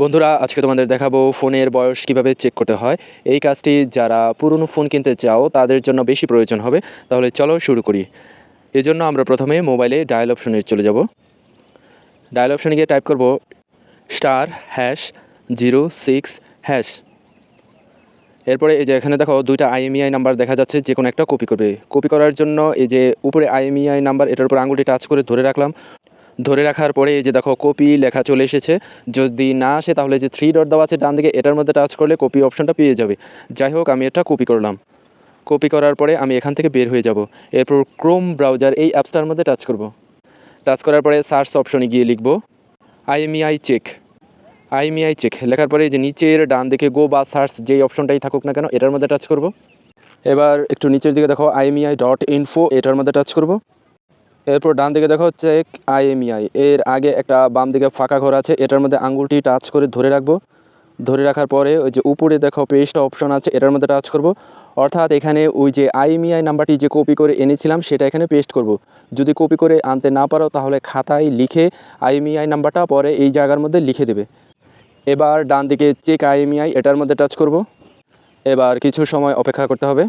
বন্ধুরা, আজকে তোমাদের দেখাবো ফোনের বয়স কীভাবে চেক করতে হয়। এই কাজটি যারা পুরনো ফোন কিনতে চাও, তাদের জন্য বেশি প্রয়োজন হবে। তাহলে চলো শুরু করি। এজন্য আমরা প্রথমে মোবাইলে ডায়াল অপশনে চলে যাব। ডায়াল অপশনে গিয়ে টাইপ করব star hash zero six hash এরপরে এই যে এখানে দেখো দুইটা আইএমইআই নাম্বার দেখা যাচ্ছে, যে কোনো একটা কপি করবে। কপি করার জন্য এই যে উপরে আইএমইআই নাম্বার এটার উপর আঙুলটি টাচ করে ধরে রাখলাম। ধরে রাখার পরে এই যে দেখো কপি লেখা চলে এসেছে। যদি না আসে তাহলে যে থ্রি ডট দেওয়া আছে, ডান দিকে এটার মধ্যে টাচ করলে কপি অপশনটা পেয়ে যাবে। যাই হোক, আমি এটা কপি করলাম। কপি করার পরে আমি এখান থেকে বের হয়ে যাব। এরপর ক্রোম ব্রাউজার এই অ্যাপসটার মধ্যে টাচ করব। টাচ করার পরে সার্চ অপশনে গিয়ে লিখব আইএমইআই চেক আইএমইআই চেক লেখার পরে যে নিচের ডান দিকে গো বা সার্চ যেই অপশনটাই থাকুক না কেন, এটার মধ্যে টাচ করব। এবার একটু নিচের দিকে দেখো আইএমইআই ডট ইনফো এটার মধ্যে টাচ করব। এরপর ডান দিকে দেখো চেক আইএমইআই। এর আগে একটা বাম দিকে ফাঁকা ঘর আছে, এটার মধ্যে আঙ্গুলটি টাচ করে ধরে রাখব। ধরে রাখার পরে ওই যে উপরে দেখো পেজটা অপশন আছে, এটার মধ্যে টাচ করব। অর্থাৎ এখানে ওই যে আইএমইআই নাম্বারটি যে কপি করে এনেছিলাম, সেটা এখানে পেস্ট করব। যদি কপি করে আনতে না পারো, তাহলে খাতায় লিখে আইএমইআই নাম্বারটা পরে এই জায়গার মধ্যে লিখে দেবে। এবার ডান দিকে চেক আইএমইআই, এটার মধ্যে টাচ করব। এবার কিছু সময় অপেক্ষা করতে হবে।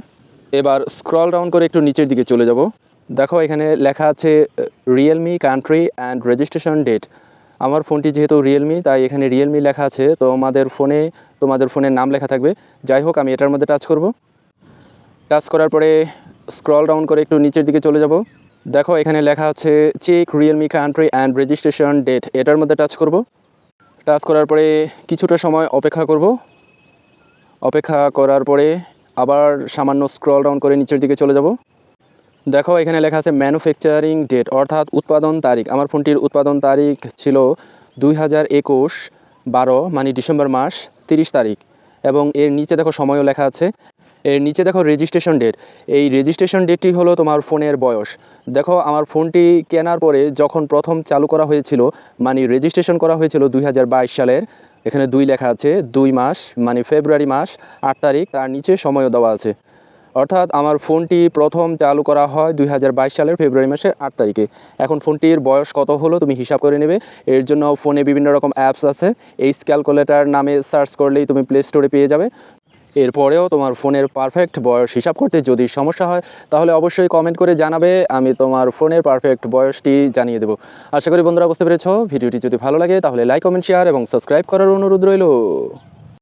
এবার স্ক্রল ডাউন করে একটু নিচের দিকে চলে যাব। দেখো, এখানে লেখা আছে realme country and registration date আমার ফোনটি যেহেতু রিয়েলমি তাই এখানে রিয়েলমি লেখা আছে। তো আমাদের ফোনে, তোমাদের ফোনের নাম লেখা থাকবে। যাই হোক, আমি এটার মধ্যে টাচ করব। টাচ করার পরে স্ক্রল ডাউন করে একটু নিচের দিকে চলে যাব। দেখো, এখানে লেখা আছে check realme country and registration date এটার মধ্যে টাচ করব। টাচ করার পরে কিছুটা সময় অপেক্ষা করব। অপেক্ষা করার পরে আবার সামান্য স্ক্রল ডাউন করে নিচের দিকে চলে যাব। দেখো, এখানে লেখা আছে ম্যানুফ্যাকচারিং ডেট অর্থাৎ উৎপাদন তারিখ। আমার ফোনটির উৎপাদন তারিখ ছিল দুই হাজার একুশ বারো মানে ডিসেম্বর মাস, তিরিশ তারিখ। এবং এর নিচে দেখো, সময়ও লেখা আছে। এর নিচে দেখো রেজিস্ট্রেশন ডেট এই রেজিস্ট্রেশন ডেটটি হলো তোমার ফোনের বয়স। দেখো, আমার ফোনটি কেনার পরে যখন প্রথম চালু করা হয়েছিল মানে রেজিস্ট্রেশন করা হয়েছিল দুই হাজার বাইশ সালের, এখানে দুই লেখা আছে, দুই মাস মানে ফেব্রুয়ারি মাস, আট তারিখ, তার নিচে সময়ও দেওয়া আছে। অর্থাৎ আমার ফোনটি প্রথম চালু করা হয় দুই হাজার বাইশ সালের ফেব্রুয়ারি মাসের আট তারিখে। এখন ফোনটির বয়স কত হলো তুমি হিসাব করে নেবে। এর জন্য ফোনে বিভিন্ন রকম অ্যাপস আছে। এইচ ক্যালকুলেটার নামে সার্চ করলেই তুমি প্লে স্টোরে পেয়ে যাবে। এরপরেও তোমার ফোনের পারফেক্ট বয়স হিসাব করতে যদি সমস্যা হয়, তাহলে অবশ্যই কমেন্ট করে জানাবে। আমি তোমার ফোনের পারফেক্ট বয়সটি জানিয়ে দেবো। আশা করি বন্ধুরা বুঝতে পেরেছ। ভিডিওটি যদি ভালো লাগে, তাহলে লাইক, কমেন্ট, শেয়ার এবং সাবস্ক্রাইব করার অনুরোধ রইল।